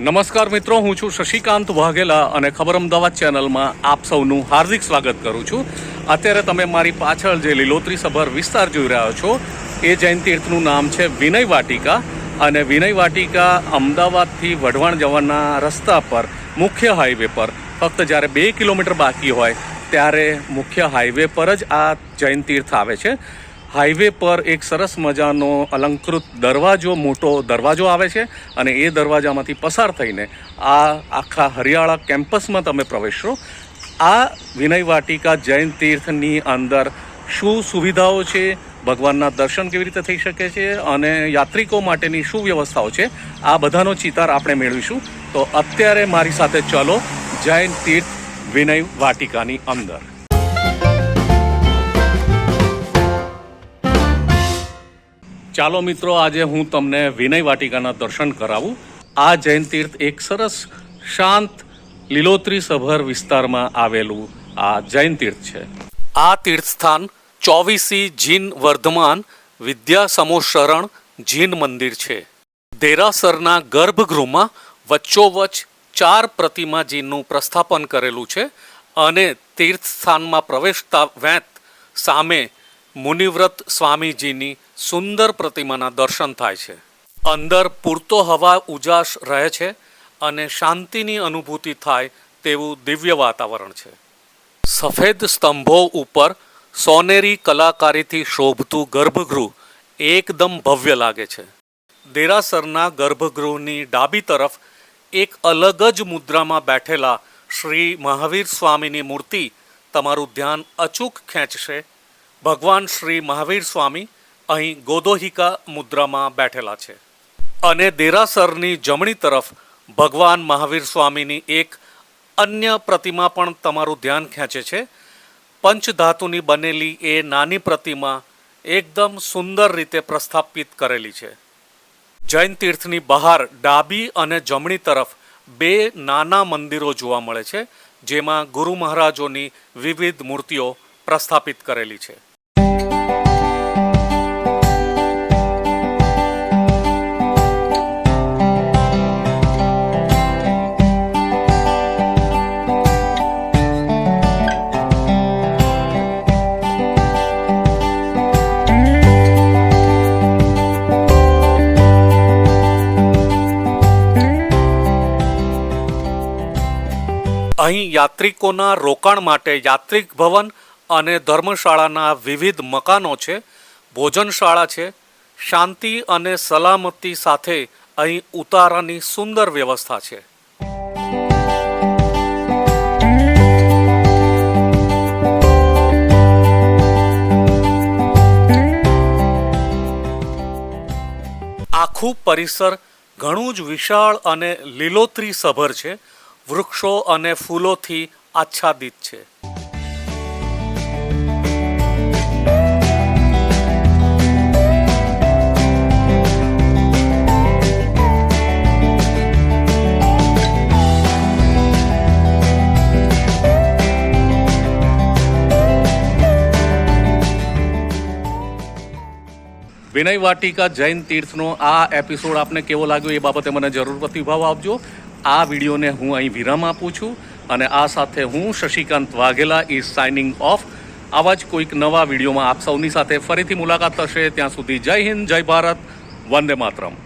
નમસ્કાર મિત્રો, હું છું શશિકાંત વાઘેલા અને ખબર અમદાવાદ ચેનલમાં આપ સૌનું હાર્દિક સ્વાગત કરું છું. અત્યારે તમે મારી પાછળ જે લીલોતરી સભર વિસ્તાર જોઈ રહ્યા છો, એ જૈન તીર્થનું નામ છે વિનય વાટિકા અને વિનય વાટિકા અમદાવાદથી વઢવાણ જવાના રસ્તા પર, મુખ્ય હાઈવે પર, ફક્ત જ્યારે બે કિલોમીટર બાકી હોય, ત્યારે મુખ્ય હાઈવે પર જ આ જૈન તીર્થ આવે છે. હાઈવે પર એક સરસ મજાનો અલંકૃત દરવાજો, મોટો દરવાજો આવે છે અને એ દરવાજામાંથી પસાર થઈને આ આખા હરિયાળા કેમ્પસમાં તમે પ્રવેશશો. આ વિનય વાટિકા જૈન તીર્થની અંદર શું સુવિધાઓ છે? ભગવાનના દર્શન કેવી રીતે થઈ શકે છે? અને યાત્રિકો માટેની શું વ્યવસ્થાઓ છે? આ બધાનો ચિતાર આપણે મેળવીશું. તો અત્યારે મારી સાથે ચલો જૈન તીર્થ વિનય વાટિકાની અંદર. ચાલો મિત્રો, આજે હું તમને વિનય વાટિકાના દર્શન કરાવું. આ જૈન તીર્થ એક સરસ, શાંત, લીલોતરી સભર વિસ્તારમાં આવેલું આ જૈન તીર્થ છે. આ તીર્થસ્થાન ચોવીસી જીન વર્ધમાન વિદ્યા સમોશરણ જીન મંદિર છે. દેરાસરના ગર્ભગૃહમાં વચ્ચોવચ્ચ ચાર પ્રતિમાજીનું પ્રસ્થાપન કરેલું છે અને તીર્થસ્થાનમાં પ્રવેશતા વેંત સામે મુનિવ્રત સ્વામીજીની સુંદર પ્રતિમાના દર્શન થાય છે. અંદર પૂરતો હવા ઉજાસ રહે છે અને શાંતિની અનુભૂતિ થાય તેવું દિવ્ય વાતાવરણ છે. સફેદ સ્તંભો ઉપર સોનેરી કલાકારીથી શોભતું ગર્ભગૃહ એકદમ ભવ્ય લાગે છે. દેરાસરના ગર્ભગૃહની ડાબી તરફ એક અલગ જ મુદ્રામાં બેઠેલા શ્રી મહાવીર સ્વામીની મૂર્તિ તમારું ધ્યાન અચૂક ખેંચશે. ભગવાન શ્રી મહાવીર સ્વામી અહીં ગોદોહિકા મુદ્રામાં બેઠેલા છે. અને દેરાસરની જમણી તરફ ભગવાન મહાવીર સ્વામીની એક અન્ય પ્રતિમા પણ તમારું ધ્યાન ખેંચે છે. પંચધાતુની બનેલી એ નાની પ્રતિમા એકદમ સુંદર રીતે પ્રસ્થાપિત કરેલી છે. જૈન તીર્થની બહાર ડાબી અને જમણી તરફ બે નાના મંદિરો જોવા મળે છે, જેમાં ગુરુ મહારાજોની વિવિધ મૂર્તિઓ પ્રસ્થાપિત કરેલી છે. અહીં યાત્રિકોના રોકાણ માટે યાત્રિક ભવન અને ધર્મશાળાના વિવિધ મકાનો છે, ભોજનશાળા છે, શાંતિ અને સલામતી સાથે અહીં ઉતારાની સુંદર વ્યવસ્થા છે. આખું પરિસર ઘણું જ વિશાળ અને લીલોતરી સભર છે વૃક્ષો અને ફૂલોથી આચ્છાદિત છે. વિનય વાટિકા જૈન તીર્થનો આ એપિસોડ આપને કેવો લાગ્યો એ બાબતે મને જરૂર પ્રતિભાવ આપજો. આ વિડીયોને હું અહીં વિરામ આપું છું અને આ સાથે હું Shashikant Vaghela is signing off. આવા જ કોઈક નવા વિડીયોમાં આપ સૌની સાથે ફરીથી મુલાકાત થશે. ત્યાં સુધી જય હિન્દ, જય ભારત, વંદે માતરમ.